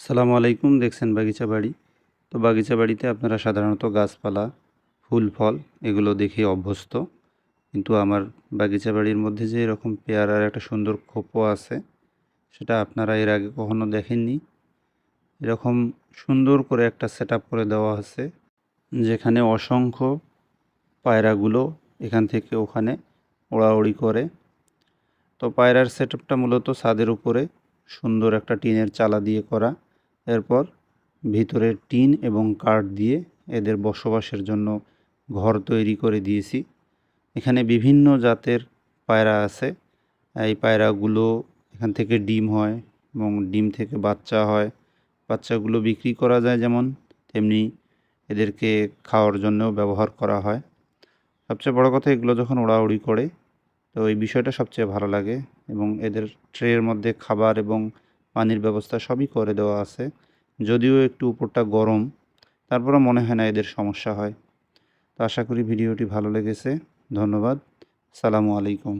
সালামু আলাইকুম, দেখছেন বাগিচা বাড়ি। তো বাগিচা বাড়িতে আপনারা সাধারণত গাছপালা, ফুল, ফল এগুলো দেখে অভ্যস্ত। কিন্তু আমার বাগিচা বাড়ির মধ্যে যে এরকম পেয়ারার একটা সুন্দর খোপো আছে, সেটা আপনারা এর আগে কখনো দেখেননি। এরকম সুন্দর করে একটা সেট করে দেওয়া আছে, যেখানে অসংখ্য পায়রাগুলো এখান থেকে ওখানে ওড়াউড়ি করে। তো পায়রার সেট মূলত ছাদের উপরে সুন্দর একটা টিনের চালা দিয়ে করা। এরপর ভিতরে টিন এবং কাঠ দিয়ে এদের বসবাসের জন্য ঘর তৈরি করে দিয়েছি। এখানে বিভিন্ন জাতের পায়রা আছে। এই পায়রাগুলো এখান থেকে ডিম হয় এবং ডিম থেকে বাচ্চা হয়। বাচ্চাগুলো বিক্রি করা যায় যেমন তেমনি এদেরকে খাওয়ার জন্যও ব্যবহার করা হয়। সবচেয়ে বড় কথা এগুলো যখন ওড়াউড়ি করে, তো এই বিষয়টা সবচেয়ে ভালো লাগে। এবং এদের ট্রের মধ্যে খাবার এবং পানির ব্যবস্থা সবই করে দেওয়া আছে। যদিও একটু উপরটা গরম, তারপরও মনে হয় না এদের সমস্যা হয়। তো আশা করি ভিডিওটি ভালো লেগেছে। ধন্যবাদ। সালামু আলাইকুম।